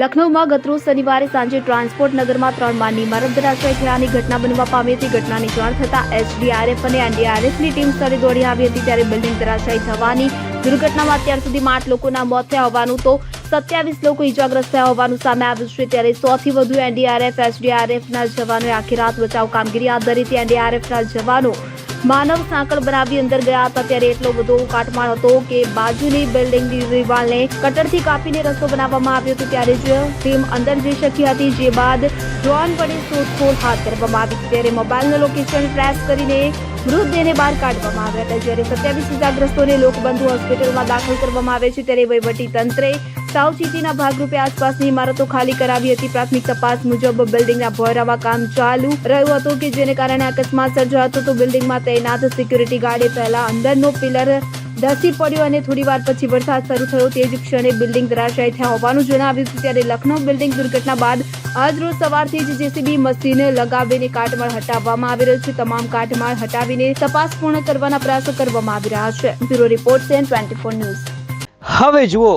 લખનૌમાં ગતરોજ શનિવારે સાંજે ટ્રાન્સપોર્ટ નગરમાં ત્રણ માળની ઇમારત આશ્રય થયાની ઘટના બનવા પામી હતી. ઘટનાની જાણ થતાં એસડીઆરએફ અને એનડીઆરએફની ટીમ સ્થળે દોડી આવી હતી ત્યારે બિલ્ડિંગ ધરાશાયી થવાની દુર્ઘટનામાં અત્યાર સુધીમાં આઠ લોકોના મોત થયા હોવાનું તો સત્યાવીસ લોકો ઇજાગ્રસ્ત થયા હોવાનું સામે આવ્યું છે. ત્યારે સોથી વધુ એનડીઆરએફ, એસડીઆરએફના જવાનોએ આખી રાત બચાવ કામગીરી હાથ ધરી હતી એનડીઆરએફના જવાનો માનવ સાંકળ બનાવી અંદર ગયા હતા ત્યારે એટલો બધો કાટમાળ હતો કે બાજુની બિલ્ડિંગની દિવાલને કટરથી કાપીને રસ્તો બનાવવામાં આવ્યો હતો ત્યારે જ ટીમ અંદર જઈ શકી હતી, જે બાદ ડ્રોન વડે શોધખોળ હાથ ધરવામાં આવી હતી. ત્યારે મોબાઈલનું લોકેશન ટ્રેસ કરીને મૃતદેહને બહાર કાઢવામાં આવ્યા હતા. જ્યારે સત્યાવીસ ઇજાગ્રસ્તોને લોકબંધુ હોસ્પિટલમાં દાખલ કરવામાં આવે છે, ત્યારે વહીવટી તંત્રે સાવચેતીના ભાગરૂપે આસપાસની ઇમારતો ખાલી કરાવી હતી. પ્રાથમિક તપાસ મુજબ બિલ્ડિંગના ભોયરાવા કામ ચાલુ રહ્યું હતું કે જેને કારણે અકસ્માત સર્જાયો હતો. તો બિલ્ડિંગમાં તૈનાત સિક્યુરિટી ગાર્ડે પહેલા અંદરનો પિલર ધસી પડ્યો અને થોડી વાર પછી વરસાદ શરૂ થયો. તે જ ક્ષણે બિલ્ડિંગ ધરાશાયી થયા હોવાનું જણાવ્યું હતું ત્યારે લખનૌ બિલ્ડિંગ દુર્ઘટના બાદ આજ સવારથી જ જેસીબી મશીન લગાવીને કાટમાળ હટાવવામાં આવી રહ્યો છે. તમામ કાટમાળ હટાવીને તપાસ પૂર્ણ કરવાના પ્રયાસો કરવામાં આવી રહ્યા છે. Bureau report CN twenty news. હવે જુઓ